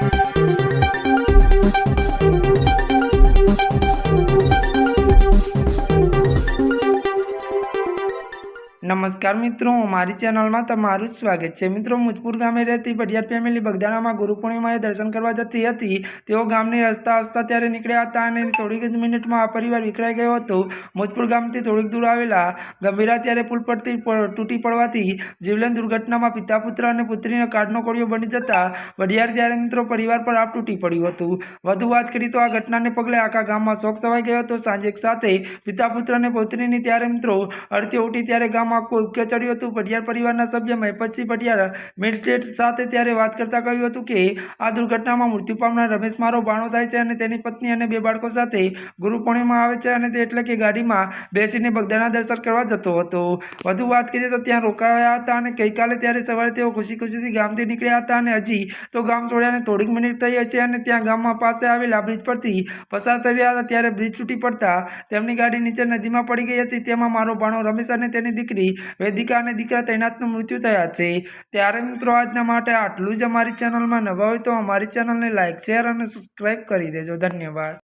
Thank you. નમસ્કાર મિત્રો, મારી ચેનલમાં તમારું સ્વાગત છે. મિત્રો, મુજપુર ગામે રહેતી ભડિયાર ફેમિલી બગદાણામાં ગુરુ પૂર્ણિમાએ દર્શન કરવા જતી હતી. તેઓ ગામને હસતા હસતા ત્યારે નીકળ્યા હતા અને થોડીક જ મિનિટમાં આ પરિવાર વિખરાઈ ગયો હતો. મુજપુર ગામથી થોડીક દૂર આવેલા ગંભીરા ત્યારે પુલ પરથી તૂટી પડવાથી જીવલેન દુર્ઘટનામાં પિતા, પુત્ર અને પુત્રીનો કાઢનો કોળિયો બની જતા વડિયાર ત્યારે મિત્રો પરિવાર પર આપ તૂટી પડ્યું હતું. વધુ વાત કરી તો આ ઘટનાને પગલે આખા ગામમાં શોક સવાઈ ગયો હતો. સાંજે સાથે પિતા, પુત્ર અને પુત્રીની ત્યારે મિત્રો અડતી ઉઠી ત્યારે ગામમાં ઉકે ચડ્યું હતું. પઢિયાર પરિવારના સભ્ય મહેપતસિંહ પઢિયાર મેજિસ્ટ્રેટ સાથે ત્યારે વાત કરતા કહ્યું હતું કે, આ દુર્ઘટનામાં મૃત્યુ પામનાર રમેશ મારો ભાણો થાય છે અને તેની પત્ની અને બે બાળકો સાથે ગુરુ પૂર્ણિમા આવે છે અને તે એટલે કે ગાડીમાં બેસીને બગદાના દર્શન કરવા જતો હતો. વધુ વાત કરીએ તો ત્યાં રોકાયા હતા અને ગઈકાલે ત્યારે સવારે તેઓ ખુશી ખુશીથી ગામથી નીકળ્યા હતા અને હજી તો ગામ છોડ્યાને થોડીક મિનિટ થઈ હશે અને ત્યાં ગામમાં પાસે આવેલા બ્રિજ પરથી પસાર થઈ રહ્યા હતા. ત્યારે બ્રિજ તૂટી પડતા તેમની ગાડી નીચે નદીમાં પડી ગઈ હતી. તેમાં મારો ભાણો રમેશ અને તેની દીકરી વેદિકા અને દીકરા તૈનાતનું મૃત્યુ થયા છે. ત્યારે મિત્રો આજના માટે આટલું જ અમારી ચેનલમાં નવા હોય તો અમારી ચેનલને લાઇક શેર અને સબસ્ક્રાઈબ કરી દેજો. ધન્યવાદ.